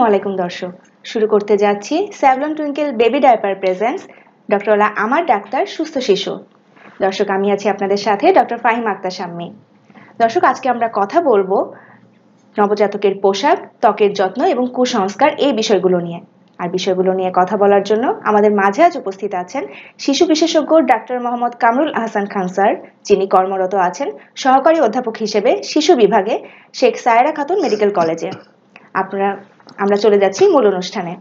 আসসালামু আলাইকুম দর্শক। শুরু করতে যাচ্ছি Savlon Twinkle baby diaper presents doctor OLA আমার ডাক্তার সুস্থ শিশু। দর্শক, আমি আছি আপনাদের সাথে ডক্টর ফাহিম আক্তার শাম্মী দর্শক, আজকে আমরা কথা বলব নবজাতকের পোশাক, ত্বকের যত্ন এবং কুসংস্কার এই বিষয়গুলো নিয়ে। আর বিষয়গুলো নিয়ে কথা বলার জন্য আমাদের মাঝে আজ উপস্থিত আছেন শিশু বিশেষজ্ঞ ডাক্তার মোহাম্মদ কামরুল আহসান খান স্যার, যিনি কর্মরত আছেন সহকারী অধ্যাপক হিসেবে শিশু বিভাগে শেখ সায়রা খাতুন মেডিকেল কলেজে। আপনারা আমরা চলে যাচ্ছি মূল অনুষ্ঠানে।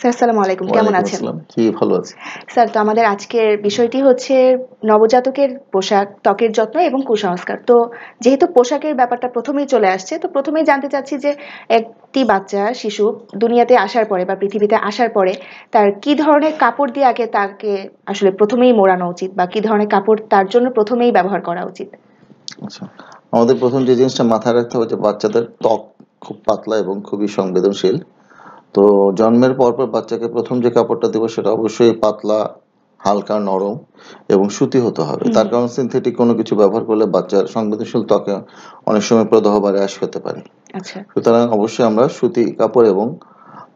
স্যার আসসালামু আলাইকুম। কেমন আছেন? জি ভালো আছি। স্যার তো আমাদের আজকের বিষয়টি হচ্ছে নবজাতকের পোশাক ত্বকের যত্ন এবং কুসংস্কার। তো যেহেতু পোশাকের ব্যাপারটা প্রথমেই চলে আসছে তো প্রথমেই জানতে চাচ্ছি যে একটি বাচ্চা শিশু দুনিয়াতে আসার পরে বা পৃথিবীতে আসার পরে তার কি ধরনের কাপড় দিয়ে আগে তাকে আসলে প্রথমেই মোড়ানো উচিত বা কি ধরনের কাপড় তার জন্য প্রথমেই ব্যবহার করা উচিত? আচ্ছা। আমাদের প্রথম যে জিনিসটা মাথায় রাখতে হবে যে বাচ্চাদের ত্বক খুব পাতলা এবং খুবই সংবেদনশীল। তো জন্মের পরপর বাচ্চাকে প্রথম যে কাপড়টা দেবো সেটা অবশ্যই পাতলা হালকা নরম এবং সুতি হতে হবে। তার কারণ সিনথেটিক কোনো কিছু ব্যবহার করলে বাচ্চার সংবেদনশীল ত্বকে অনেক সময় প্রদাহ বা র্যাশ হতে পারে। আচ্ছা। সুতরাং অবশ্যই আমরা সুতি কাপড় এবং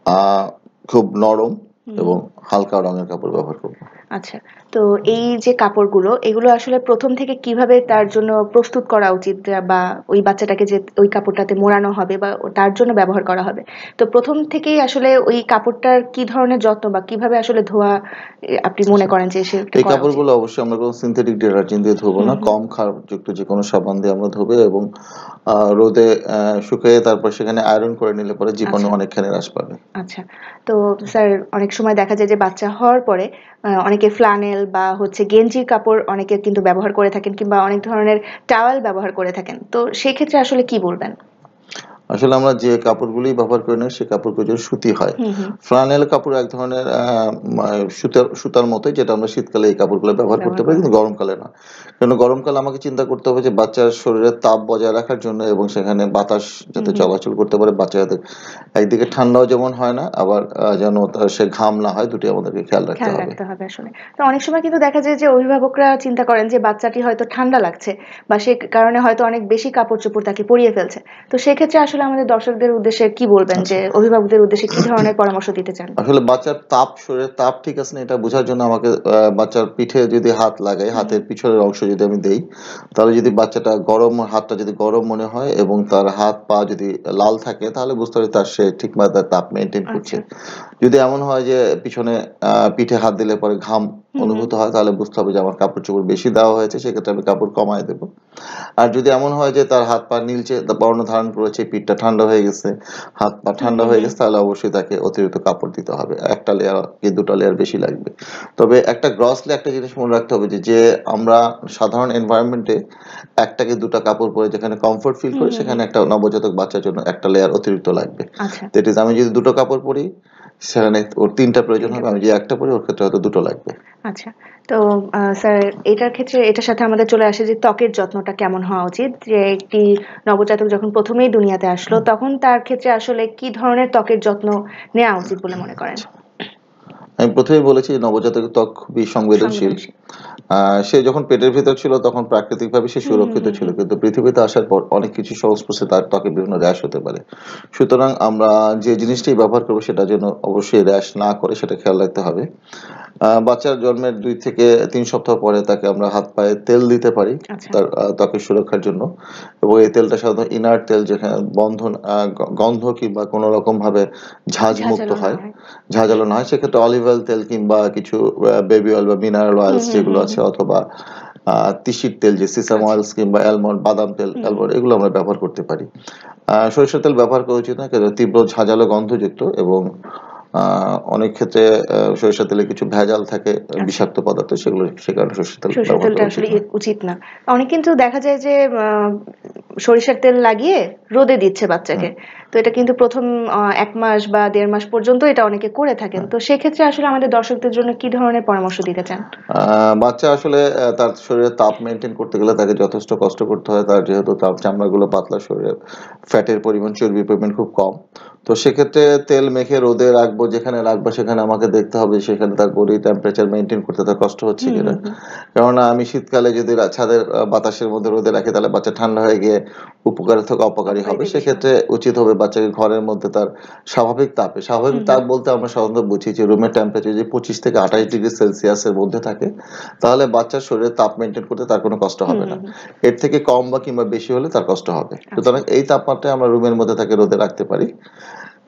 আহ, খুব নরম এবং হালকা রঙের কাপড় ব্যবহার করব। আচ্ছা তো এই যে কাপড়গুলো এগুলো আসলে প্রথম থেকে কীভাবে তার জন্য প্রস্তুত করা উচিত বা ওই বাচ্চাটাকে যে ওই কাপড়টাতে মোড়ানো হবে বা তার জন্য ব্যবহার করা হবে? তো প্রথম থেকেই আসলে ওই কাপড়টার কি ধরনের যত্ন বা কীভাবে আসলে ধোয়া আপনি মনে করেন যে সে এই কাপড়গুলো অবশ্যই আমরা কোনো সিনথেটিক ডিটারজেন্ট দিয়ে ধোবো না। কম ক্ষারযুক্ত যে কোনো সাবান দিয়ে আমরা ধোবো এবং রোদে শুকিয়ে তারপর সেখানে আয়রন করে নিলে পরে জীবাণু আচ্ছা। অনেকখানি হ্রাস পাবে। আচ্ছা তো স্যার অনেক সময় দেখা যায় যে বাচ্চা হওয়ার পরে অনেকে ফ্লানেল বা হচ্ছে গেঞ্জির কাপড় অনেকে কিন্তু ব্যবহার করে থাকেন কিংবা অনেক ধরনের টাওয়াল ব্যবহার করে থাকেন। তো সেক্ষেত্রে আসলে কি বলবেন? আসলে আমরা যে কাপড়গুলি ব্যবহার করি না সেই কাপড়গুলো যদি সুতি হয়। ফ্লানেল কাপড় এক ধরনের সুতার সুতার মতোই যেটা আমরা শীতকালে এই কাপড়গুলো ব্যবহার করতে পারি কিন্তু গরমকালে না। কারণ গরমকালে আমাকে চিন্তা করতে হবে যে বাচ্চার শরীরের তাপ বজায় রাখার জন্য এবং সেখানে বাতাস যাতে চলাচল করতে পারে বাচ্চা যাতে একদিকে ঠান্ডাও যেমন হয় না আবার যেন সে ঘাম না হয় দুটি আমাদেরকে খেয়াল রাখতে হবে। রাখতে হবে আসলে। তো অনেক সময় কিন্তু দেখা যায় যে অভিভাবকরা চিন্তা করেন যে বাচ্চাটি হয়তো ঠান্ডা লাগছে বা সে কারণে হয়তো অনেক বেশি কাপড় চোপড় তাকে পরিয়ে ফেলছে। তো সেক্ষেত্রে আসলে আমাদের দর্শকদের উদ্দেশ্যে কি বলবেন? যে অভিভাবকদের উদ্দেশ্যে কি ধরনের পরামর্শ দিতে চান? আসলে বাচ্চার তাপ শরীরের তাপ ঠিক আছে না এটা বোঝার জন্য আমাকে আহ, বাচ্চার পিঠে যদি হাত লাগাই হাতের পিছনের অংশ যদি আমি দেই তাহলে যদি বাচ্চাটা গরম হাতটা যদি গরম মনে হয় এবং তার হাত পা যদি লাল থাকে তাহলে বুঝতে হবে তার সে ঠিক মতো তার তাপ মেনটেন করছে। যদি এমন হয় যে পিছনে আহ, পিঠে হাত দিলে পরে ঘাম অনুভূত হয় তাহলে বুঝতে হবে যে আমার কাপড় চোপড় বেশি দেওয়া হয়েছে সেক্ষেত্রে আমি কাপড় কমায় দেবো। আর যদি এমন হয় যে তার হাত পা নীলচে বর্ণ ধারণ করেছে পিঠটা ঠান্ডা হয়ে গেছে হাত পা ঠান্ডা হয়ে গেছে তাহলে অবশ্যই তাকে অতিরিক্ত কাপড় দিতে হবে। একটা লেয়ার কি দুটো লেয়ার বেশি লাগবে। তবে একটা গ্রসলি একটা জিনিস মনে রাখতে হবে যে যে আমরা সাধারণ এনভায়রনমেন্টে একটা কি দুটো কাপড় পরে যেখানে কমফোর্ট ফিল করি সেখানে একটা নবজাতক বাচ্চার জন্য একটা লেয়ার অতিরিক্ত লাগবে। আচ্ছা। দ্যাট ইজ আমি যদি দুটো কাপড় পরি সেখানে ওর তিনটা প্রয়োজন হবে আমি যে একটা পড়ি ওর ক্ষেত্রে হয়তো দুটো লাগবে। আচ্ছা তো স্যার এটার ক্ষেত্রে এটার সাথে আমাদের চলে আসে যে ত্বকের যত্নটা কেমন হওয়া উচিত যে একটি নবজাতক যখন প্রথমেই দুনিয়াতে আসলো তখন তার ক্ষেত্রে আসলে কি ধরনের ত্বকের যত্ন নেওয়া উচিত বলে মনে করেন? আমি প্রথমেই বলেছি নবজাতকের ত্বক খুবই সংবেদনশীল। সে যখন পেটের ভিতর ছিল তখন প্রাকৃতিকভাবে সে সুরক্ষিত ছিল। কিন্তু পৃথিবীতে আসার পর অনেক কিছু সংস্পর্শে তার ত্বকে বিভিন্ন র্যাশ হতে পারে। সুতরাং আমরা যে জিনিসটি ব্যবহার করব সেটা যেন অবশ্যই র্যাশ না করে সেটা খেয়াল রাখতে হবে। বাচ্চার জন্মের দুই থেকে তিন সপ্তাহ পরে তাকে আমরা হাত পায়ে তেল দিতে পারি আচ্ছা। তার ত্বকের সুরক্ষার জন্য। এবং এই তেলটা সাধারণত ইনার তেল যেখানে বন্ধন গন্ধ কিংবা কোনো রকম ভাবে ঝাঁজ মুক্ত হয় হয়। ঝাঁঝালো না হয়। সেক্ষেত্রে অলিভ অয়েল তেল কিংবা কিছু বেবি অয়েল বা মিনারেল অয়েলস যেগুলো আছে অথবা তিসির তেল যে সিসাম অয়েল অয়েলস কিংবা অ্যালমন্ড বাদাম তেল অ্যালমন্ড এগুলো আমরা ব্যবহার করতে পারি। সরিষার তেল ব্যবহার করা উচিত না কিন্তু তীব্র ঝাঁঝালো গন্ধযুক্ত এবং আহ, অনেক ক্ষেত্রে আহ, সরিষার তেলে কিছু ভেজাল থাকে বিষাক্ত পদার্থ সেগুলো সে কারণে সরিষার তেল উচিত না। অনেক কিন্তু দেখা যায় যে সরিষার তেল লাগিয়ে রোদে দিচ্ছে বাচ্চাকে। তো এটা কিন্তু প্রথম এক মাস বা দেড় মাস পর্যন্ত এটা অনেকে করে থাকেন। তো সেক্ষেত্রে আসলে আমাদের দর্শকদের জন্য কি ধরনের পরামর্শ দিতে চান? বাচ্চা আসলে তার শরীরে তাপ মেনটেন করতে গেলে তাকে যথেষ্ট কষ্ট করতে হয়। তার যেহেতু তার চামড়াগুলো পাতলা শরীরে ফ্যাটের পরিমাণ চর্বির পরিমাণ খুব কম। তো সেক্ষেত্রে তেল মেখে রোদে রাখব যেখানে রাখব সেখানে আমাকে দেখতে হবে সেখানে তার বডি টেম্পারেচার মেনটেন করতে তার কষ্ট হচ্ছে কিনা। কেননা আমি শীতকালে যদি ছাদের বাতাসের মধ্যে রোদে রাখি তাহলে বাচ্চা ঠান্ডা হয়ে গিয়ে উপকারের থেকে অপকারী হবে সেক্ষেত্রে উচিত হবে বাচ্চাকে ঘরের মধ্যে তার স্বাভাবিক তাপে। স্বাভাবিক তাপ বলতে আমরা সাধারণত বুঝি যে রুমের টেম্পারেচার যদি পঁচিশ থেকে আঠাশ ডিগ্রি সেলসিয়াসের মধ্যে থাকে তাহলে বাচ্চার শরীরে তাপ মেনটেন করতে তার কোনো কষ্ট হবে না। এর থেকে কম বা কিংবা বেশি হলে তার কষ্ট হবে। সুতরাং এই তাপমাত্রায় আমরা রুমের মধ্যে তাকে রোদে রাখতে পারি।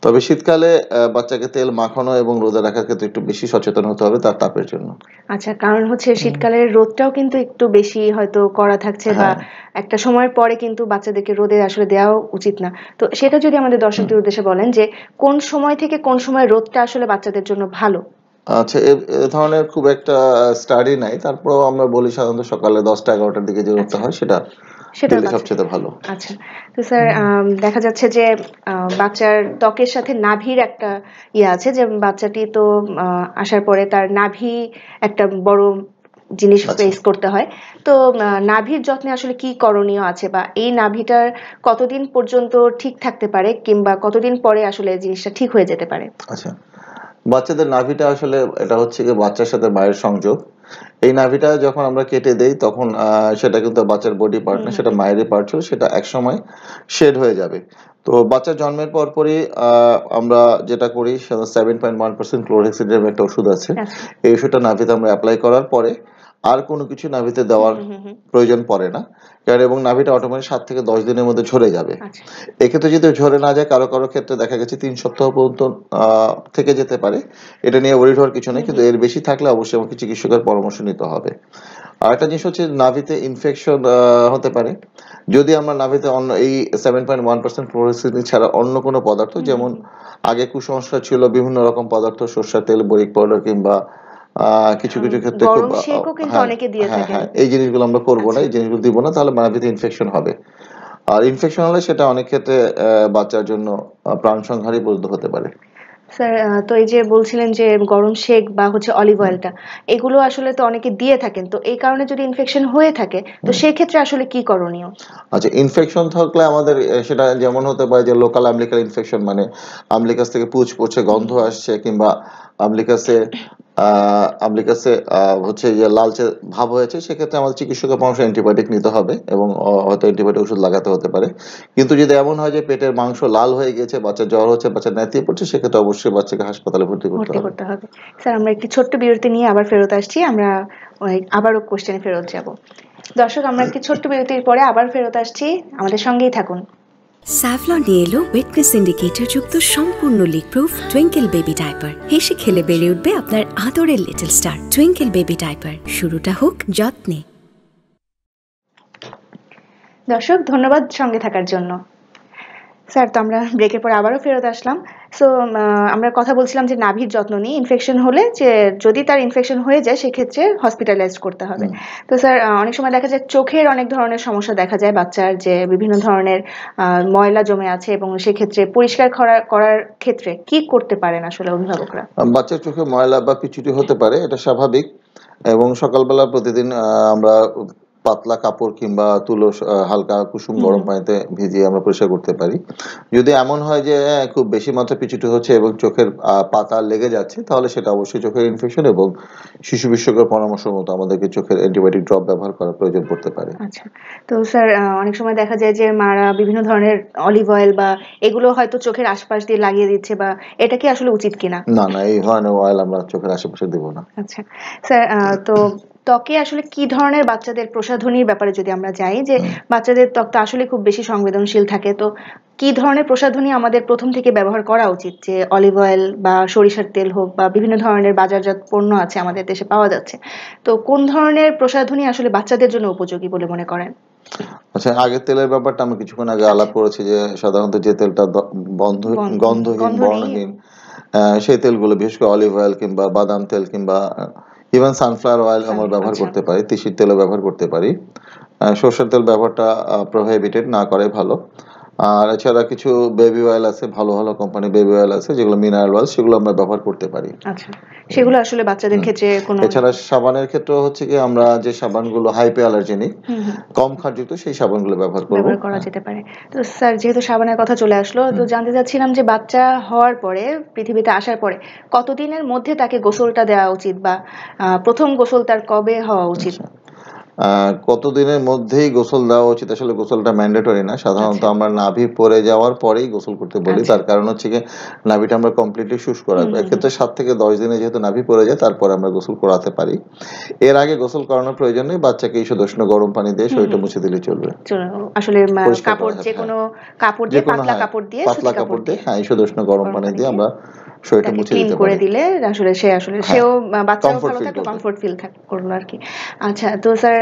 তবে শীতকালে বাচ্চাকে তেল মাখানো এবং রোদে রাখার ক্ষেত্রে একটু বেশি সচেতন হতে হবে তার তাপের জন্য। আচ্ছা কারণ হচ্ছে শীতকালের রোদটাও কিন্তু একটু বেশি হয়তো করা থাকছে বা হ্যাঁ। একটা সময়ের পরে কিন্তু বাচ্চাদেরকে রোদে আসলে দেওয়া উচিত না। তো সেটা যদি আমাদের দর্শকদের উদ্দেশ্যে বলেন যে কোন সময় থেকে কোন সময় রোদটা আসলে বাচ্চাদের জন্য ভালো? আচ্ছা এ এ ধরনের খুব একটা স্টাডি নাই। তারপরেও আমরা বলি সাধারণত সকালে দশটা এগারোটার দিকে যে রোদটা হয় সেটা সেটা সবচেয়ে ভালো। আচ্ছা। তো স্যার দেখা যাচ্ছে যে বাচ্চার ত্বকের সাথে নাভির একটা ইয়ে আছে যে বাচ্চাটি তো আসার পরে তার নাভি একটা বড় জিনিস আচ্ছা। ফেস করতে হয়। তো নাভির যত্নে আসলে কি করণীয় আছে বা এই নাভিটার কতদিন পর্যন্ত ঠিক থাকতে পারে কিংবা কতদিন পরে আসলে জিনিসটা ঠিক হয়ে যেতে পারে? আচ্ছা। বাচ্চাদের নাভিটা আসলে এটা হচ্ছে যে বাচ্চার সাথে মায়ের সংযোগ। এই নাভিটা যখন আমরা কেটে দেই তখন আহ, সেটা কিন্তু বাচ্চার বডি পার্ট না সেটা মায়েরই পার্ট ছিল সেটা একসময় শেড হয়ে যাবে। তো বাচ্চা জন্মের পর পরই আহ, আমরা যেটা করি সেটা সেভেন পয়েন্ট ওয়ান পার্সেন্ট ক্লোরেক্সিডের একটা ওষুধ আছে। আচ্ছা। এই ওষুধটা নাভিতে আমরা অ্যাপ্লাই করার পরে আর কোনো কিছু নাভিতে দেওয়ার। প্রয়োজন পড়ে না। কারণ এবং নাভিটা অটোমেটিক সাত থেকে দশ দিনের মধ্যে ঝরে যাবে। আচ্ছা। এক্ষেত্রে যদি ঝরে না যায় কারও কারও ক্ষেত্রে দেখা গেছে তিন সপ্তাহ পর্যন্ত থেকে যেতে পারে। এটা নিয়ে ওয়ারিড হওয়ার কিছু নেই কিন্তু এর বেশি থাকলে অবশ্যই আমাকে চিকিৎসকের পরামর্শ নিতে হবে। আর একটা জিনিস হচ্ছে নাভিতে ইনফেকশন হতে পারে। যদি আমরা নাভিতে অন্য এই সেভেন পয়েন্ট ওয়ান পার্সেন্ট ফ্লোরোসিনি ছাড়া অন্য কোনো পদার্থ যেমন আগে কুসংস্কার ছিল বিভিন্ন রকম পদার্থ সর্ষের তেল বরিক পাউডার কিংবা কিছু কিছু ক্ষেত্রে গরম শেকও কিন্তু হ্যাঁ, অনেকে দিয়ে হ্যাঁ, হ্যাঁ, এই জিনিসগুলো আমরা করব না এই জিনিসগুলো দিব না তাহলে নাভিতে ইনফেকশন হবে। আর ইনফেকশন হলে সেটা অনেক ক্ষেত্রে বাচ্চার জন্য প্রাণ সংহারই পর্যন্ত হতে পারে। স্যার তো এই যে বলছিলেন যে গরম শেক বা হচ্ছে অলিভ অয়েলটা এগুলো আসলে তো অনেকে দিয়ে থাকেন তো এই কারণে যদি ইনফেকশন হয়ে থাকে তো সেই ক্ষেত্রে আসলে কি করণীয়? আচ্ছা ইনফেকশন থাকলে আমাদের সেটা যেমন হতে পারে যে লোকাল আমলিকাল ইনফেকশন মানে আমলিকাস থেকে পুচ পড়ছে গন্ধ আসছে কিংবা আমলিকাসে আমলিকাসে হচ্ছে যে লালচে ভাব হয়েছে সেক্ষেত্রে আমাদের চিকিৎসকের পরামর্শ অ্যান্টিবায়োটিক নিতে হবে এবং হয়তো অ্যান্টিবায়োটিক ওষুধ লাগাতে হতে পারে। কিন্তু যদি এমন হয় যে পেটের মাংস লাল হয়ে গেছে বাচ্চা জ্বর হচ্ছে বাচ্চা নেতিয়ে পড়ছে সেক্ষেত্রে অবশ্যই বাচ্চাকে হাসপাতালে ভর্তি করতে হবে। স্যার আমরা একটি ছোট্ট বিরতি নিয়ে আবার ফেরত আসছি। আমরা আবারও কোশ্চেনে ফেরত যাব। দর্শক আমরা একটি ছোট্ট বিরতির পরে আবার ফেরত আসছি। আমাদের সঙ্গেই থাকুন। স্যাভলন নিয়ে এলো উইটনেস ইন্ডিকেটর যুক্ত সম্পূর্ণ leak proof Twinkle baby diaper হেসে খেলে বেড়ে উঠবে আপনার আদরের little star Twinkle baby diaper শুরুটা হোক যত্নে। দর্শক, ধন্যবাদ সঙ্গে থাকার জন্য। স্যার, তো আমরা ব্রেকের পর আবারও ফেরত আসলাম। সো আমরা কথা বলছিলাম যে নাভির যত্ন নিয়ে ইনফেকশন হলে যে যদি তার ইনফেকশন হয়ে যায় সেক্ষেত্রে হসপিটালাইজ করতে হবে। তো স্যার অনেক সময় দেখা যায় চোখের অনেক ধরনের সমস্যা দেখা যায় বাচ্চার যে বিভিন্ন ধরনের ময়লা জমে আছে এবং সেক্ষেত্রে পরিষ্কার করা- করার ক্ষেত্রে কি করতে পারেন আসলে অভিভাবকরা? বাচ্চার চোখে ময়লা বা পিচুটি হতে পারে এটা স্বাভাবিক। এবং সকালবেলা প্রতিদিন আমরা পাতলা কাপড় কিংবা তুলো হালকা কুসুম গরম পানিতে ভিজিয়ে আমরা পরিষ্কার করতে পারি। যদি এমন হয় যে খুব বেশি মাত্রা পিছুটি হচ্ছে এবং চোখের পাতা লেগে যাচ্ছে তাহলে সেটা অবশ্যই চোখের ইনফেকশন এবং শিশু বিশেষজ্ঞের পরামর্শ মতো আমাদেরকে চোখের অ্যান্টিবায়োটিক ড্রপ ব্যবহার করার প্রয়োজন পড়তে পারে। আচ্ছা। তো স্যার অনেক সময় দেখা যায় যে মারা বিভিন্ন ধরনের অলিভ অয়েল বা এগুলো হয়তো চোখের আশপাশ দিয়ে লাগিয়ে দিচ্ছে বা এটা কি আসলে উচিত কিনা? না না এই ধরনের অয়েল আমরা চোখের আশেপাশে দেবো না। আচ্ছা। স্যার তো ত্বকে আসলে কি ধরনের বাচ্চাদের প্রসাধনীর ব্যাপারে যদি আমরা যাই যে বাচ্চাদের ত্বক তো আসলে খুব বেশি সংবেদনশীল থাকে তো কি ধরনের প্রসাধনী আমাদের প্রথম থেকে ব্যবহার করা উচিত? যে অলিভ অয়েল বা সরিষার তেল হোক বা বিভিন্ন ধরনের বাজারজাত পণ্য আছে আমাদের দেশে পাওয়া যাচ্ছে তো কোন ধরনের প্রসাধনী আসলে বাচ্চাদের জন্য উপযোগী বলে মনে করেন? আচ্ছা আগের তেলের ব্যাপারটা আমি কিছুক্ষণ আগে আলাপ করেছি যে সাধারণত যে তেলটা বন্ধ গন্ধ- গন্ধহীন। বর্ণহীন সেই তেলগুলো বিশেষ করে অলিভ অয়েল কিংবা বাদাম তেল কিংবা ইভেন সানফ্লাওয়ার অয়েল আমরা ব্যবহার আচ্ছা। করতে পারি তিসির তেলও ব্যবহার করতে পারি সর্ষের তেল ব্যবহারটা প্রোহিবিটেড না করাই ভালো আর এছাড়া কিছু বেবি অয়েল আছে ভালো ভালো কোম্পানি বেবি অয়েল আছে যেগুলো মিনারেল অয়েল সেগুলো আমরা ব্যবহার করতে পারি। আচ্ছা সেগুলো আসলে বাচ্চাদের ক্ষেত্রে কোনো এছাড়া সাবানের ক্ষেত্রে হচ্ছে কি আমরা যে সাবানগুলো হাইপে অ্যালার্জেনিক কম খারযুক্ত সেই সাবানগুলো ব্যবহার করব। ব্যবহার করা যেতে পারে। তো স্যার যেহেতু সাবানের কথা চলে আসলো তো জানতে চাচ্ছিলাম যে বাচ্চা হওয়ার পরে পৃথিবীতে আসার পরে কতদিনের মধ্যে তাকে গোসলটা দেওয়া উচিত বা প্রথম গোসল তার কবে হওয়া উচিত? আহ, কতদিনের মধ্যেই গোসল দেওয়া উচিত আসলে গোসলটা ম্যান্ডেটরি না। সাধারণত আচ্ছা। আমরা নাভি পরে যাওয়ার পরেই গোসল করতে বলি। আচ্ছা। তার কারণ হচ্ছে কি নাভিটা আমরা কমপ্লিটলি শুষ্ক রাখব। এক্ষেত্রে সাত থেকে দশ দিনে যেহেতু নাভি পরে যায় তারপর আমরা গোসল করাতে পারি। এর আগে গোসল করানোর প্রয়োজন নেই। বাচ্চাকে ঈষদ উষ্ণ গরম পানি দিয়ে শরীরটা মুছে দিলে চলবে। আসলে কাপড় যে কোনো কাপড় দিয়ে পাতলা হ্যাঁ, কাপড় দিয়ে পাতলা কাপড় দিয়ে। হ্যাঁ ঈষদ উষ্ণ গরম পানি দিয়ে। আমরা শরীরটা মুছে দিতে করে দিলে আসলে সে আসলে হ্যাঁ, সেও বাচ্চাও ভালো থাকল করবে। কমফোর্ট ফিল করল আর কি। আচ্ছা তো স্যার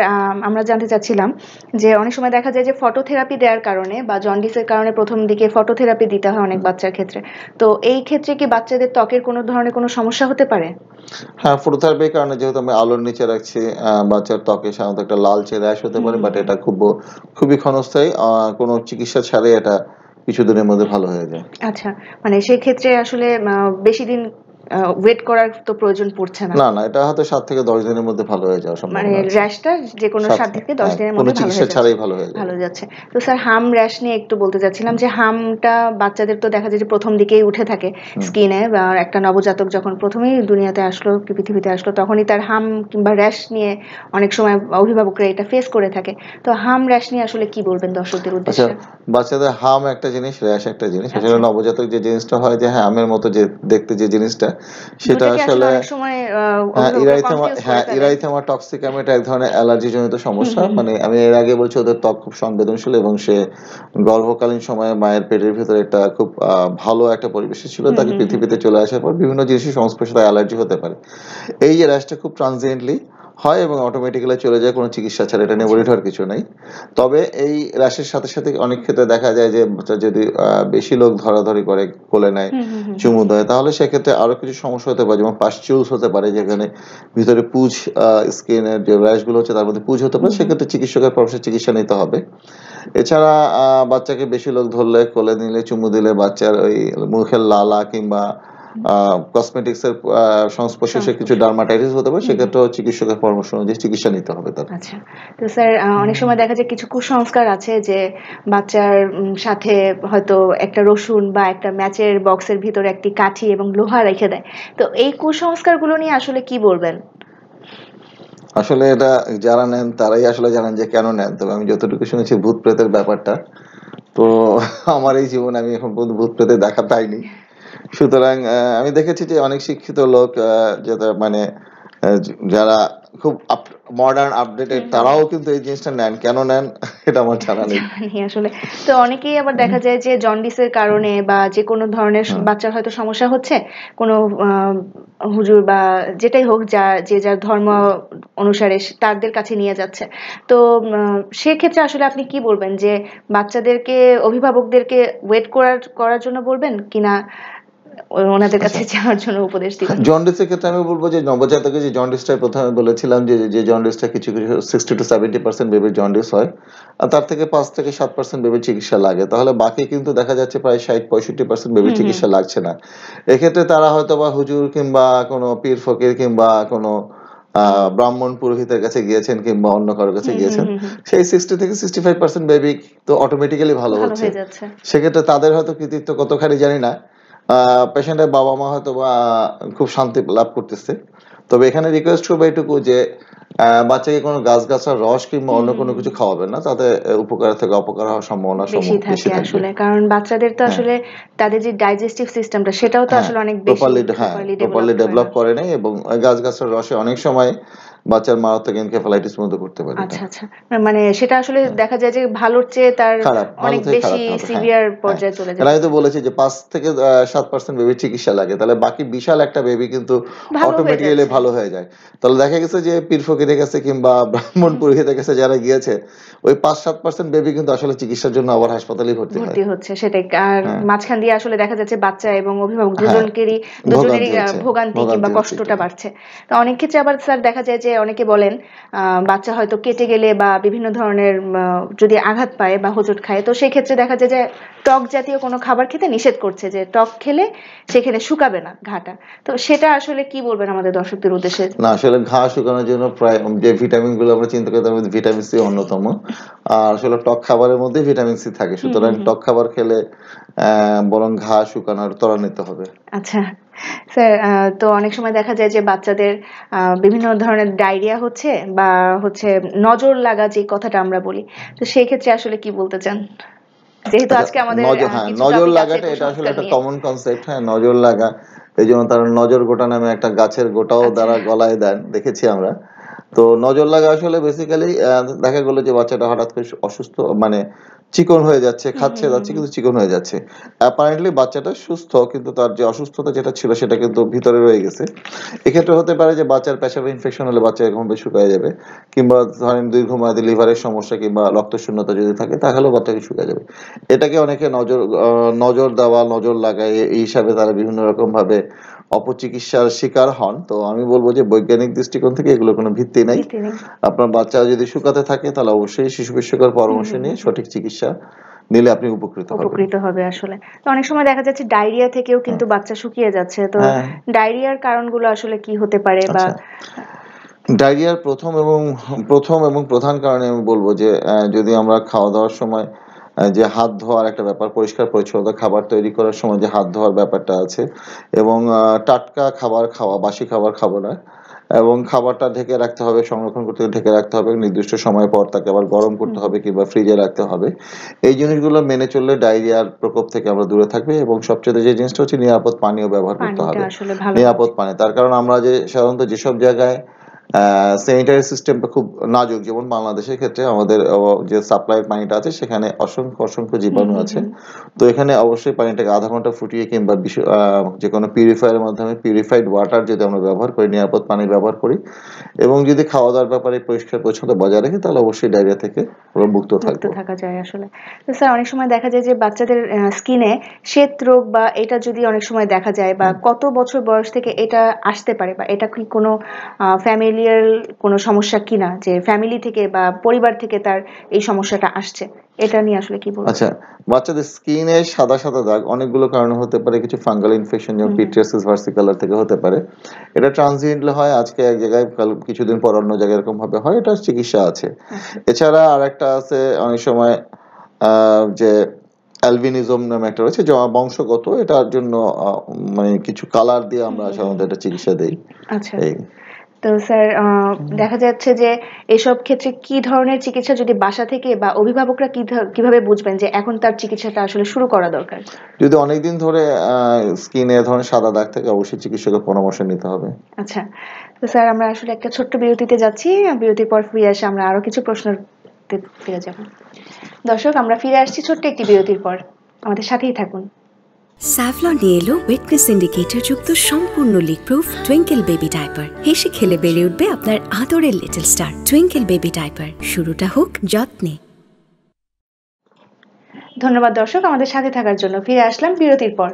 আমরা জানতে চাচ্ছিলাম যে অনেক সময় দেখা যায় যে ফটোথেরাপি দেওয়ার কারণে বা জন্ডিসের কারণে প্রথম দিকে ফটোথেরাপি দিতে হয় অনেক বাচ্চার ক্ষেত্রে। তো এই ক্ষেত্রে কি বাচ্চাদের ত্বকের কোনো ধরনের কোনো সমস্যা হতে পারে? হ্যাঁ ফটোথেরাপির কারণে যেহেতু আমি আলোর নিচে রাখছি বাচ্চার ত্বকে সাধারণত একটা লালচে র্যাশ হতে পারে বাট এটা খুব খুবই ক্ষণস্থায়ী কোনো চিকিৎসা ছাড়াই এটা কিছুদিনের মধ্যে ভালো হয়ে যায়। আচ্ছা মানে সেক্ষেত্রে আসলে বেশি দিন ওয়েট করার তো প্রয়োজন পড়ছে না। না না এটা হয়তো সাত থেকে দশ দিনের মধ্যে ভালো হয়ে যাওয়ার মানে সম্ভাবনা আছে। র্যাশটা যে কোনো সাত- সাত থেকে দশ হ্যাঁ, দিনের মধ্যে ভালো হয়ে ছাড়াই ভালো হয়ে ভালো যাচ্ছে। তো স্যার হাম র্যাশ নিয়ে একটু বলতে চাচ্ছিলাম যে হামটা বাচ্চাদের তো দেখা যায় যে প্রথম দিকেই উঠে থাকে স্কিনে বা একটা নবজাতক যখন প্রথমেই দুনিয়াতে আসলো কি পৃথিবীতে আসলো তখনই তার হাম কিংবা র্যাশ নিয়ে অনেক সময় অভিভাবকরা এটা ফেস করে থাকে। তো হাম র্যাশ নিয়ে আসলে কি বলবেন দর্শকদের আচ্ছা উদ্দেশ্যে বাচ্চাদের হাম একটা জিনিস র্যাশ একটা জিনিস। আচ্ছা। আসলে নবজাতক যে জিনিসটা হয় যে হ্যাঁ আমের মতো যে দেখতে যে জিনিসটা সেটা আসলে হ্যাঁ ইরাইথামা করে হ্যাঁ টক্সিকাম এটা এক ধরনের অ্যালার্জি জনিত সমস্যা। মানে আমি এর আগে বলছি ওদের ত্বক খুব সংবেদনশীল এবং সে গর্ভকালীন সময়ে মায়ের পেটের ভিতরে একটা খুব ভালো একটা পরিবেশে ছিল। তাকে পৃথিবীতে চলে আসার পর বিভিন্ন জিনিসের সংস্পর্শে অ্যালার্জি হতে পারে। এই যে র্যাশটা খুব ট্রানজিয়েন্টলি হয় এবং অটোমেটিক্যালি চলে যায় কোনো চিকিৎসা ছাড়া। এটা নিয়ে হওয়ার কিছু নেই। তবে এই র্যাশের সাথে সাথে অনেক ক্ষেত্রে দেখা যায় যে যদি বেশি লোক ধরাধরি করে কোলে নেয়। চুমু দেয় তাহলে সেক্ষেত্রে আরও কিছু সমস্যা হতে পারে যেমন পাস্টিউলস হতে পারে যেখানে ভিতরে পুজ স্কিনের যে র্যাশগুলো হচ্ছে তার মধ্যে পুজ হতে পারে সেক্ষেত্রে চিকিৎসকের পরামর্শে চিকিৎসা নিতে হবে। এছাড়া আহ, বাচ্চাকে বেশি লোক ধরলে কোলে নিলে চুমু দিলে বাচ্চার ওই মুখের লালা কিংবা কসমেটিক্স এর সংস্পর্শে কিছু ডার্মাটাইটিস হতে পারে সেক্ষেত্রেও চিকিৎসকের পরামর্শ অনুযায়ী চিকিৎসা নিতে হবে তার। আচ্ছা। তো স্যার অনেক সময় দেখা যায় কিছু কুসংস্কার আছে যে বাচ্চার সাথে হয়তো একটা রসুন বা একটা ম্যাচের বক্সের ভিতরে একটি কাঠি এবং লোহা রেখে দেয়। তো এই কুসংস্কারগুলো নিয়ে আসলে কি বলবেন? আসলে এটা যারা নেন তারাই আসলে জানেন যে কেন নেন। তবে আমি যতটুকু শুনেছি ভূত প্রেতের ব্যাপারটা তো আমার এই জীবনে আমি এখন পর্যন্ত ভূত প্রেতের দেখা পাইনি। সুতরাং আমি দেখেছি যে অনেক শিক্ষিত লোক যেটা মানে যারা খুব মডার্ন আপডেটেড তারাও কিন্তু এই জিনিসটা নেন। কেন নেন? এটা আমার জানা নেই। আসলে। তো অনেকেই আবার দেখা যায় যে জন্ডিসের কারণে বা যে কোনো ধরনের বাচ্চার হয়তো সমস্যা হচ্ছে কোনো হুজুর বা যেটাই হোক যা যে যার ধর্ম অনুসারে তাদের কাছে নিয়ে যাচ্ছে। তো সেক্ষেত্রে আসলে আপনি কি বলবেন? যে বাচ্চাদেরকে অভিভাবকদেরকে ওয়েট করার করার জন্য বলবেন কিনা? ওনাদের কাছে যাওয়ার জন্য উপদেশ দিবেন জন্ডিসের ক্ষেত্রে আমি বলব যে নবজাতকের যে প্রথমে বলেছিলাম যে যে জন্ডিসটা কিছু কিছু সিক্সটি টু সেভেন্টি পার্সেন্ট বেবির জন্ডিস হয় আর তার থেকে পাঁচ থেকে সাত পার্সেন্ট বেবির চিকিৎসা লাগে। তাহলে বাকি কিন্তু দেখা যাচ্ছে প্রায় ষাট পঁয়ষট্টি পার্সেন্ট বেবির চিকিৎসা লাগছে না। এক্ষেত্রে তারা হয়তো বা হুজুর কিংবা কোনো পীর ফকির কিংবা কোনো ব্রাহ্মণ পুরোহিতের কাছে গিয়েছেন কিংবা অন্য কারোর কাছে গিয়েছেন সেই সিক্সটি থেকে সিক্সটি ফাইভ পার্সেন্ট বেবি তো অটোমেটিক্যালি ভালো হচ্ছে। হয়ে যাচ্ছে। সেক্ষেত্রে তাদের হয়তো কৃতিত্ব কতখানি জানি না। পেশেন্টের বাবা মা হয়তো বা খুব শান্তি লাভ করতেছে। তবে এখানে রিকোয়েস্ট করব এটুকু যে বাচ্চাকে কোনো গাছ গাছার রস কিংবা অন্য কোনো কিছু খাওয়াবেন না তাতে উপকার থেকে অপকার হওয়ার সম্ভাবনা বেশি থাকে আসলে কারণ বাচ্চাদের তো আসলে তাদের যে ডাইজেস্টিভ সিস্টেমটা সেটাও তো আসলে অনেক বেশি প্রপারলি হ্যাঁ প্রপারলি ডেভেলপ করে নাই এবং গাছ গাছের রসে অনেক সময় বাচ্চার মারাত্মক এনকেফালাইটিস মতো করতে পারে। আচ্ছা আচ্ছা। মানে সেটা আসলে দেখা যায় যে ভালোর চেয়ে তার অনেক বেশি সিভিয়ার হ্যাঁ, পর্যায়ে হ্যাঁ। চলে যায়। আমি তো বলেছি যে পাঁচ থেকে আহ, সাত পার্সেন্ট বেবির চিকিৎসা লাগে। তাহলে বাকি বিশাল একটা বেবি কিন্তু অটোমেটিক্যালি ভালো হয়ে যায়। তাহলে দেখা গেছে যে পীর ফকিরের কাছে কিংবা ব্রাহ্মণ পুরোহিতের কাছে যারা গিয়েছে ওই পাঁচ সাত পার্সেন্ট বেবি কিন্তু আসলে চিকিৎসার জন্য আবার হাসপাতালে ভর্তি হয়। ভর্তি হচ্ছে সেটাই। আর হ্যাঁ। মাঝখান দিয়ে আসলে দেখা যাচ্ছে বাচ্চা এবং অভিভাবক হ্যাঁ, দুজনকেরই দুজনেরই ভোগান্তি ভোগান্তি কিংবা কষ্টটা বাড়ছে। তো অনেক ক্ষেত্রে আবার স্যার দেখা যায় যে অনেকে বলেন বাচ্চা হয়তো কেটে গেলে বা বিভিন্ন ধরনের যদি আঘাত পায় বা হোঁচট খায় তো সেই ক্ষেত্রে দেখা যায় যে টক জাতীয় কোনো খাবার খেতে নিষেধ করছে যে টক খেলে সেখানে শুকাবে না ঘাটা। তো সেটা আসলে কি বলবেন আমাদের দর্শকদের উদ্দেশ্যে? না আসলে ঘা শুকানোর জন্য প্রায় যে ভিটামিনগুলো আমরা চিন্তা করি তার মধ্যে ভিটামিন সি অন্যতম। আর আসলে টক খাবারের মধ্যে ভিটামিন সি থাকে। সুতরাং টক খাবার খেলে আহ, বরং ঘা শুকানোর ত্বরান্বিত হবে। আচ্ছা। স্যার তো অনেক সময় দেখা যায় যে বাচ্চাদের বিভিন্ন ধরনের ডায়রিয়া হচ্ছে বা হচ্ছে নজর লাগা যে কথাটা আমরা বলি তো সেই ক্ষেত্রে আসলে কি বলতে চান যেহেতু আচ্ছা, আজকে আমাদের নজর হ্যাঁ নজর লাগাটা এটা আসলে একটা। কমন কনসেপ্ট হ্যাঁ নজর লাগা এই জন্য তারা নজর গোটা নামে একটা গাছের গোটাও আচ্ছা। দ্বারা গলায় দেন দেখেছি আমরা তো নজর লাগা আসলে বেসিক্যালি দেখা গেলো যে বাচ্চাটা হঠাৎ করে অসুস্থ মানে চিকন হয়ে যাচ্ছে খাচ্ছে যাচ্ছে কিন্তু চিকন হয়ে যাচ্ছে। অ্যাপারেন্টলি বাচ্চাটা সুস্থ কিন্তু তার যে অসুস্থতা যেটা ছিল সেটা কিন্তু ভিতরে রয়ে গেছে। এক্ষেত্রে হতে পারে যে বাচ্চার পেশাবে ইনফেকশন হলে বাচ্চা এখন বেশ শুকায় যাবে কিংবা ধরেন দীর্ঘমেয়াদী লিভারের সমস্যা কিংবা রক্তশূন্যতা যদি থাকে তাহলেও বাচ্চাকে শুকায় যাবে। এটাকে অনেকে নজর নজর দেওয়া নজর লাগায় এই হিসাবে তারা বিভিন্ন রকম ভাবে অপচিকিৎসার শিকার হন তো আমি বলব যে বৈজ্ঞানিক দৃষ্টিকোণ থেকে এগুলো কোনো ভিত্তি নাই। আপনার বাচ্চা যদি শুকাতে থাকে তাহলে অবশ্যই শিশু বিশেষজ্ঞের পরামর্শ নিয়ে সঠিক চিকিৎসা নিলে আপনি উপকৃত হবেন। উপকৃত হবে আসলে। তো অনেক সময় দেখা যাচ্ছে ডায়রিয়া থেকেও কিন্তু বাচ্চা শুকিয়ে যাচ্ছে। তো হ্যাঁ। ডায়রিয়ার কারণগুলো আসলে কি হতে পারে বা আচ্ছা। ডায়রিয়ার প্রথম এবং প্রথম এবং প্রধান কারণে আমি বলব যে যদি আমরা খাওয়া দাওয়ার সময় যে হাত ধোয়ার একটা ব্যাপার পরিষ্কার পরিচ্ছন্নতা খাবার তৈরি করার সময় যে হাত ধোয়ার ব্যাপারটা আছে এবং টাটকা খাবার খাওয়া বাসি খাবার খাব না এবং খাবারটা ঢেকে রাখতে হবে সংরক্ষণ করতে ঢেকে রাখতে হবে নির্দিষ্ট সময় পর তাকে আবার গরম করতে হবে কিংবা ফ্রিজে রাখতে হবে। এই জিনিসগুলো মেনে চললে ডায়রিয়ার প্রকোপ থেকে আমরা দূরে থাকবে এবং সবচেয়ে যে জিনিসটা হচ্ছে নিরাপদ পানীয় ব্যবহার করতে হবে। নিরাপদ পানি তার কারণ আমরা যে সাধারণত যেসব জায়গায় স্যানিটারি সিস্টেমটা খুব নাজুক। যেমন বাংলাদেশের ক্ষেত্রে আমাদের যে সাপ্লাই পানিটা আছে সেখানে অসংখ্য অসংখ্য জীবাণু আছে। তো এখানে অবশ্যই পানিটাকে আধা ঘণ্টা ফুটিয়ে কিংবা যে কোনো পিউরিফায়ারের মাধ্যমে পিউরিফাইড ওয়াটার যদি আমরা ব্যবহার করি নিরাপদ পানি ব্যবহার করি এবং যদি খাওয়া দাওয়ার ব্যাপারে পরিষ্কার পরিচ্ছন্ন বজায় রাখি তাহলে অবশ্যই ডায়রিয়া থেকে আমরা মুক্ত থাকব। থাকা যায় আসলে। তো স্যার অনেক সময় দেখা যায় যে বাচ্চাদের স্কিনে শ্বেত রোগ বা এটা যদি অনেক সময় দেখা যায় বা কত বছর বয়স থেকে এটা আসতে পারে বা এটা কি কোনো ফ্যামিলিয়ার কোনো সমস্যা কিনা? যে ফ্যামিলি থেকে বা পরিবার থেকে তার এই সমস্যাটা আসছে। এটা নিয়ে আসলে কি বলব? আচ্ছা বাচ্চাদের স্কিনে সাদা সাদা দাগ অনেকগুলো কারণে হতে পারে। কিছু ফাঙ্গাল ইনফেকশন যেমন পিট্রিয়াসিস ভার্সিকালার থেকে হতে পারে। এটা ট্রানজিয়েন্টলি হয় আজকে এক জায়গায় কাল কিছুদিন পর অন্য জায়গায় এরকম ভাবে হয় এটা চিকিৎসা আছে। এছাড়া আরেকটা আছে অনেক সময় আহ, যে অ্যালবিনিজম নামে একটা রয়েছে যা বংশগত এটার জন্য মানে কিছু কালার দিয়ে আমরা সাধারণত এটা চিকিৎসা দেই। আচ্ছা। তো স্যার আহ, দেখা যাচ্ছে যে এসব ক্ষেত্রে কি ধরনের চিকিৎসা যদি বাসা থেকে বা অভিভাবকরা কীভাবে বুঝবেন যে এখন তার চিকিৎসাটা আসলে শুরু করা দরকার? যদি অনেকদিন ধরে স্কিনে ধরনের সাদা দাগ থাকে অবশ্যই চিকিৎসকের পরামর্শ নিতে হবে। আচ্ছা তো স্যার আমরা আসলে একটা ছোট্ট বিরতিতে যাচ্ছি। বিরতির পর ফিরে আসে আমরা আরও কিছু প্রশ্ন ফিরে যাব। দর্শক আমরা ফিরে আসছি ছোট্ট একটি বিরতির পর। আমাদের সাথেই থাকুন। স্যাভলন নিয়ে এলো ওয়েটনেস ইন্ডিকেটর যুক্ত সম্পূর্ণ leak proof Twinkle baby diaper হেসে খেলে বেড়ে উঠবে আপনার আদরের little star Twinkle baby diaper শুরুটা হোক যত্নে। ধন্যবাদ দর্শক, আমাদের সাথে থাকার জন্য ফিরে আসলাম বিরতির পর।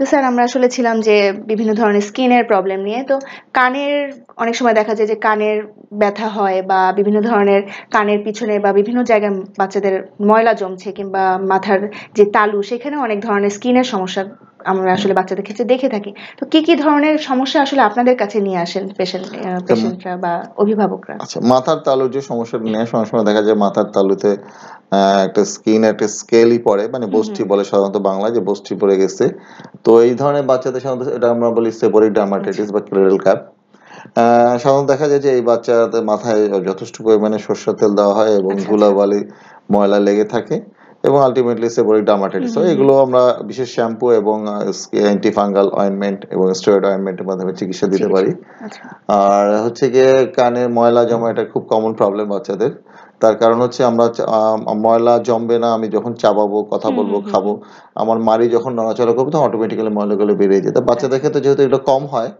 তো স্যার, আমরা আসলে ছিলাম যে বিভিন্ন ধরনের স্কিনের প্রবলেম নিয়ে। তো কানের, অনেক সময় দেখা যায় যে কানের ব্যথা হয় বা বিভিন্ন ধরনের কানের পিছনে বা বিভিন্ন জায়গায় বাচ্চাদের ময়লা জমছে কিংবা মাথার যে তালু সেখানে অনেক ধরনের স্কিনের সমস্যা আমরা আসলে বাচ্চাদের ক্ষেত্রে দেখে থাকি। তো কি কি ধরনের সমস্যা আসলে আপনাদের কাছে নিয়ে আসেন পেশেন্ট পেশেন্টরা বা অভিভাবকরা? আচ্ছা মাথার তালুর যে সমস্যাটা নিয়ে সময় সময় দেখা যায় মাথার তালুতে একটা স্কিন একটা স্কেলই পড়ে মানে বস্তি বলে সাধারণত বাংলায় যে বস্তি পড়ে গেছে। তো এই ধরনের বাচ্চাদের সাধারণত এটা আমরা বলি সেবোরিক ডার্মাটাইটিস বা ক্লোরাল ক্যাপ সাধারণত দেখা যায় যে এই বাচ্চাদের মাথায় যথেষ্ট পরিমাণে সর্ষের তেল দেওয়া হয় এবং আচ্ছা, ধুলাবালি ময়লা লেগে থাকে। এবং আলটিমেটলি সেবোরিক ডার্মাটাইটিস হয় এগুলো আমরা বিশেষ শ্যাম্পু এবং অ্যান্টি ফাঙ্গাল অয়েন্টমেন্ট এবং স্টেরয়েড অয়েন্টমেন্টের মাধ্যমে চিকিৎসা দিতে পারি। আচ্ছা। আর হচ্ছে গিয়ে কানে ময়লা জমা এটা খুব কমন প্রবলেম বাচ্চাদের। তার কারণ হচ্ছে আমরা ময়লা জমবে না আমি যখন চাবাবো কথা বলব খাব আমার মারি যখন নড়াচড়া করব তখন অটোমেটিক্যালি ময়লাগুলো বেরিয়ে যেত বাচ্চাদের ক্ষেত্রে যেহেতু এগুলো কম হয়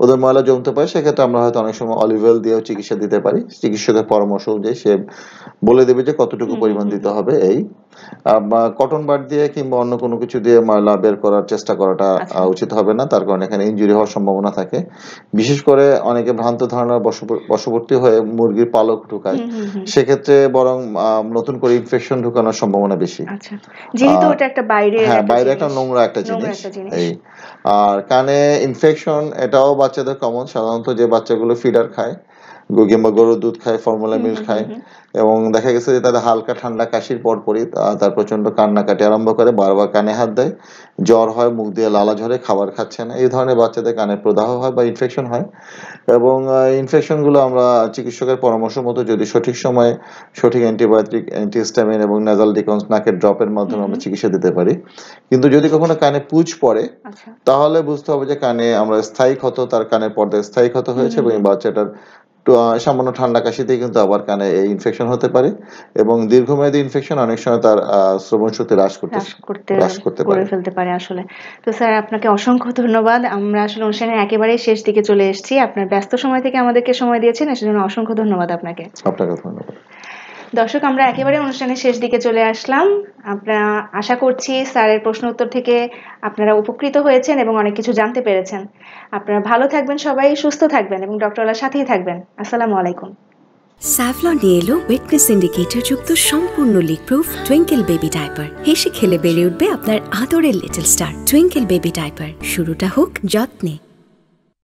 ওদের ময়লা জমতে পারে সেক্ষেত্রে আমরা হয়তো অনেক সময় অলিভ অয়েল দিয়েও চিকিৎসা দিতে পারি। চিকিৎসকের পরামর্শ অনুযায়ী সে বলে দেবে যে কতটুকু পরিমাণ দিতে হবে এই। কটন বার দিয়ে কিংবা অন্য কোনো কিছু দিয়ে ময়লা বের করার চেষ্টা করাটা আচ্ছা। উচিত হবে না। তার কারণে এখানে ইনজুরি হওয়ার সম্ভাবনা থাকে। বিশেষ করে অনেকে ভ্রান্ত ধারণার বশব- বশবর্তী হয়ে মুরগির পালক ঢুকায়। সেক্ষেত্রে বরং নতুন করে ইনফেকশন ঢুকানোর সম্ভাবনা বেশি। আচ্ছা। যেহেতু আর- একটা বাইরে হ্যাঁ বাইরে একটা নোংরা একটা জিনিস এই। আর কানে ইনফেকশন এটাও বাচ্চাদের কমন সাধারণত যে বাচ্চাগুলো ফিডার খায় কিংবা গরুর দুধ খায় ফর্মুলা মিল্ক খায় এবং দেখা গেছে যে তাদের হালকা ঠান্ডা কাশির পরপরই তার প্রচণ্ড কান্নাকাটি আরম্ভ করে বারবার কানে হাত দেয় জ্বর হয় মুখ দিয়ে লালা ঝরে খাবার খাচ্ছে না। এই ধরনের বাচ্চাদের কানে প্রদাহ হয় বা ইনফেকশন হয় এবং ইনফেকশনগুলো আমরা চিকিৎসকের পরামর্শ মতো যদি সঠিক সময়ে সঠিক অ্যান্টিবায়োটিক অ্যান্টিহিস্টামিন এবং নাজাল ডিকন্স নাকের ড্রপের মাধ্যমে আমরা চিকিৎসা দিতে পারি। কিন্তু যদি কখনো কানে পুজ পড়ে আচ্ছা। তাহলে বুঝতে হবে যে কানে আমরা স্থায়ী ক্ষত তার কানের পর্দায় স্থায়ী ক্ষত হয়েছে এবং বাচ্চাটার সামান্য ঠান্ডা কাশিতেই কিন্তু আবার কানে এই ইনফেকশন হতে পারে এবং দীর্ঘমেয়াদী ইনফেকশন অনেক সময় তার শ্রবণ শক্তি হ্রাস করতে হ্রাস করতে করে পারে। ফেলতে পারে আসলে। তো স্যার আপনাকে অসংখ্য ধন্যবাদ। আমরা আসলে অনুষ্ঠানের একেবারে শেষ দিকে চলে এসেছি। আপনার ব্যস্ত সময় থেকে আমাদেরকে সময় দিয়েছেন সেজন্য অসংখ্য ধন্যবাদ আপনাকে। আপনাকে ধন্যবাদ। দর্শক, আমরা একেবারে অনুষ্ঠানের শেষ দিকে চলে আসলাম। আপনারা আশা করছি স্যারের প্রশ্ন উত্তর থেকে আপনারা উপকৃত হয়েছেন এবং অনেক কিছু জানতে পেরেছেন। আপনারা ভালো থাকবেন সবাই, সুস্থ থাকবেন এবং ডক্টরলার সাথেই থাকবেন। আসসালামু আলাইকুম। স্যাভলন নিয়ে এলো ওয়েটনেস ইন্ডিকেটর যুক্ত সম্পূর্ণ leak proof Twinkle baby diaper হেসে খেলে বেড়ে উঠবে আপনার আদরের little star Twinkle baby diaper শুরুটা হোক যত্নে।